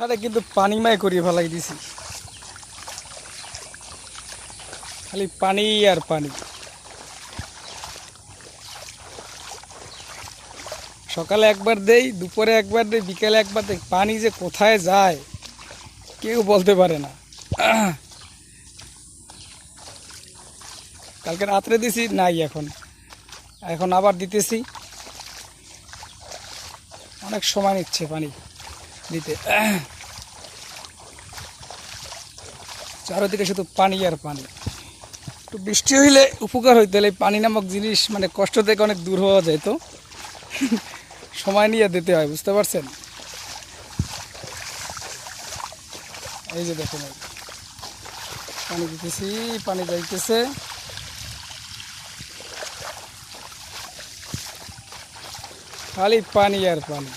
ওখানে কিন্তু পানিময় করিয়ে ফেলাই দিছি। খালি পানি আর পানি। সকালে একবার দেই, দুপুরে একবার দেই, বিকেলে একবার দেই, পানি যে কোথায় যায়, কেউ বলতে পারে না। কালকে রাত্রে দিছি, নাই এখন। এখন আবার দিতেছি। অনেক সময় নিচ্ছে পানি। দিতে। চারোদিকে শুধু পানি আর পানি। একটু বৃষ্টি হইলে উপকার হইতে হলে পানি নামক জিনিস মানে কষ্ট থেকে অনেক দূর হওয়া যায় তো। সময় নিয়ে দিতে হয়, বুঝতে পারছেন? এই যে দেখুন। পানি দিতেছি, পানি যাইতেছে। খালি পানি আর পানি।